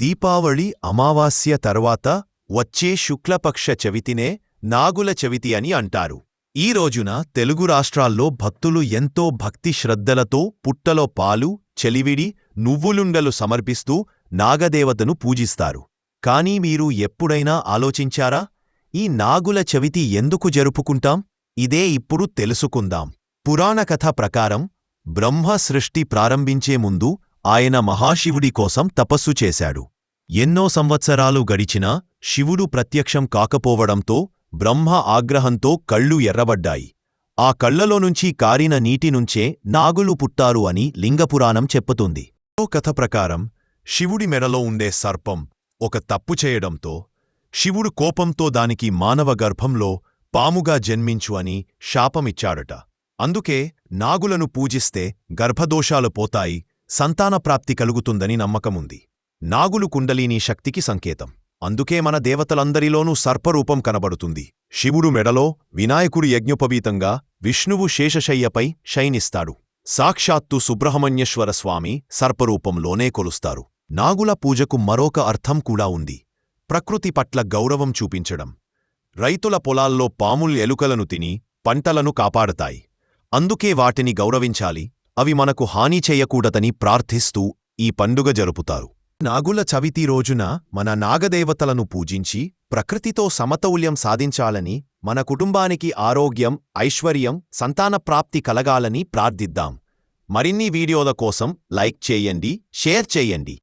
దీపావళి అమావాస్య తర్వాత వచ్చే శుక్లపక్ష చవితినే నాగుల చవితి అని అంటారు. ఈ రోజున తెలుగు రాష్ట్రాల్లో భక్తులు ఎంతో భక్తి శ్రద్ధలతో పుట్టలో పాలు చెలివిడి నువ్వులుండలు సమర్పిస్తూ నాగదేవతను పూజిస్తారు. కానీ మీరు ఎప్పుడైనా ఆలోచించారా? ఈ నాగుల చవితి ఎందుకు జరుపుకుంటాం? ఇదే ఇప్పుడు తెలుసుకుందాం. పురాణ కథ ప్రకారం బ్రహ్మ సృష్టి ప్రారంభించే ముందు ఆయన మహాశివుడి కోసం తపస్సు చేశాడు. ఎన్నో సంవత్సరాలు గడిచినా శివుడు ప్రత్యక్షం కాకపోవడంతో బ్రహ్మ ఆగ్రహంతో కళ్ళు ఎర్రబడ్డాయి. ఆ కళ్ళలో నుంచి కారిన నీటి నుంచే నాగులు పుట్టారు అని లింగపురాణం చెప్పుతుంది. ఓ కథ ప్రకారం శివుడి మెడలో ఉండే సర్పం ఒక తప్పు చేయడంతో శివుడు కోపంతో దానికి మానవ గర్భంలో పాముగా జన్మించు అని శాపమిచ్చాడట. అందుకే నాగులను పూజిస్తే గర్భదోషాలు పోతాయి సంతానప్రాప్తి కలుగుతుందని నమ్మకముంది. నాగులు కుండలీనీ శక్తికి సంకేతం. అందుకే మన దేవతలందరిలోనూ సర్పరూపం కనబడుతుంది. శివుడు మెడలో వినాయకుడు యజ్ఞోపవీతంగా విష్ణువు శేషశయ్యపై శయనిస్తాడు. సాక్షాత్తు సుబ్రహ్మణ్యేశ్వర స్వామి సర్పరూపంలోనే కొలుస్తారు. నాగుల పూజకు మరొక అర్థం కూడా ఉంది. ప్రకృతి పట్ల గౌరవం చూపించడం. రైతుల పొలాల్లో పాముల్ ఎలుకలను తిని పంటలను కాపాడతాయి. అందుకే వాటిని గౌరవించాలి. అవి మనకు హాని చేయకూడదని ప్రార్థిస్తూ ఈ పండుగ జరుపుతారు. నాగుల చవితి రోజున మన నాగదేవతలను పూజించి ప్రకృతితో సమతౌల్యం సాధించాలని మన కుటుంబానికి ఆరోగ్యం ఐశ్వర్యం సంతానప్రాప్తి కలగాలని ప్రార్థిద్దాం. మరిన్ని వీడియోల కోసం లైక్ చేయండి షేర్ చేయండి.